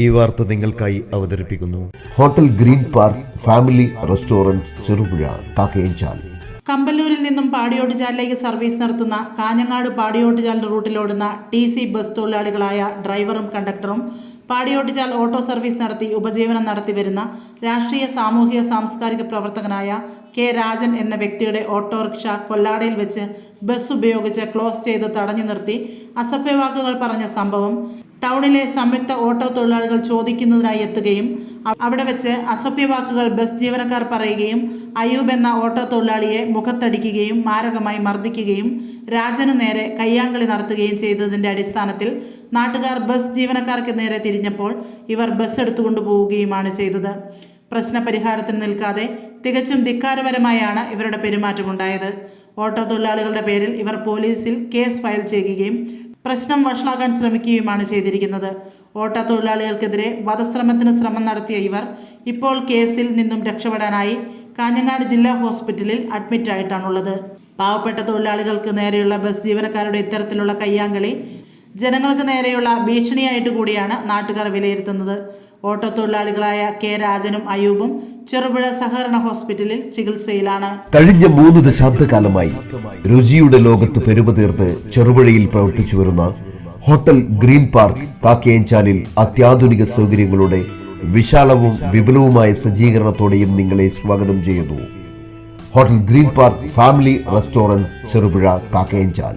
ഈ വാർത്ത നിങ്ങൾക്കായി അവതരിപ്പിക്കുന്നു. Hotel green park family restaurant Cherupuzha Kakkayanchal. കമ്പല്ലൂരിൽ നിന്നും പാടിയോട്ടുചാലിലേക്ക് സർവീസ് നടത്തുന്ന കാഞ്ഞങ്ങാട് പാടിയോട്ടുചാൽ റൂട്ടിലോടുന്ന ടി സി ബസ് തൊഴിലാളികളായ ഡ്രൈവറും കണ്ടക്ടറും പാടിയോട്ടുചാൽ ഓട്ടോ സർവീസ് നടത്തി ഉപജീവനം നടത്തി വരുന്ന രാഷ്ട്രീയ സാമൂഹിക സാംസ്കാരിക പ്രവർത്തകനായ കെ രാജൻ എന്ന വ്യക്തിയുടെ ഓട്ടോറിക്ഷ കൊല്ലാടയിൽ വെച്ച് ബസ് ഉപയോഗിച്ച് ക്ലോസ് ചെയ്ത് തടഞ്ഞു നിർത്തി അസഭ്യവാക്കുകൾ പറഞ്ഞ സംഭവം ടൗണിലെ സംയുക്ത ഓട്ടോ തൊഴിലാളികൾ ചോദിക്കുന്നതിനായി എത്തുകയും അവിടെ വെച്ച് അസഭ്യവാക്കുകൾ ബസ് ജീവനക്കാർ പറയുകയും അയൂബ് എന്ന ഓട്ടോ തൊഴിലാളിയെ മുഖത്തടിക്കുകയും മാരകമായി മർദ്ദിക്കുകയും രാജനു നേരെ കയ്യാങ്കളി നടത്തുകയും ചെയ്തതിന്റെ അടിസ്ഥാനത്തിൽ നാട്ടുകാർ ബസ് ജീവനക്കാർക്ക് നേരെ തിരിഞ്ഞപ്പോൾ ഇവർ ബസ് എടുത്തുകൊണ്ടു പോവുകയുമാണ് ചെയ്തത്. പ്രശ്നപരിഹാരത്തിന് നിൽക്കാതെ തികച്ചും ധിക്കാരപരമായാണ് ഇവരുടെ പെരുമാറ്റമുണ്ടായത്. ഓട്ടോ തൊഴിലാളികളുടെ പേരിൽ ഇവർ പോലീസിൽ കേസ് ഫയൽ ചെയ്യുകയും പ്രശ്നം വഷളാക്കാൻ ശ്രമിക്കുകയുമാണ് ചെയ്തിരിക്കുന്നത്. ഓട്ടത്തൊഴിലാളികൾക്കെതിരെ വധശ്രമത്തിന് ശ്രമം നടത്തിയ ഇവർ ഇപ്പോൾ കേസിൽ നിന്നും രക്ഷപ്പെടാനായി കാഞ്ഞങ്ങാട് ജില്ലാ ഹോസ്പിറ്റലിൽ അഡ്മിറ്റ് ആയിട്ടാണുള്ളത് പാവപ്പെട്ട തൊഴിലാളികൾക്ക് നേരെയുള്ള ബസ് ജീവനക്കാരുടെ ഇത്തരത്തിലുള്ള കയ്യാങ്കളി ജനങ്ങൾക്ക് നേരെയുള്ള ഭീഷണിയായിട്ട് കൂടിയാണ് നാട്ടുകാർ വിലയിരുത്തുന്നത്. ഓട്ടോ തൊഴിലാളികളായ കെ രാജനും അയൂബും ചെറുപുഴ സഹകരണ ഹോസ്പിറ്റലിൽ ചികിത്സയിലാണ്. കഴിഞ്ഞ മൂന്ന് ദശാബ്ദകാലമായി രുചിയുടെ ലോകത്ത് പെരുമതീർത്ത് ചെറുപുഴയിൽ പ്രവർത്തിച്ചു വരുന്ന ഹോട്ടൽ ഗ്രീൻ പാർക്ക് കാക്കയഞ്ചാലിൽ അത്യാധുനിക സൗകര്യങ്ങളുടെ വിശാലവും വിപുലവുമായ സജ്ജീകരണത്തോടെയും നിങ്ങളെ സ്വാഗതം ചെയ്യുന്നു. Hotel green park family restaurant Cherupuzha Kakkayanchal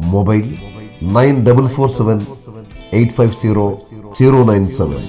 Mobile nine double four seven eight five zero zero nine seven.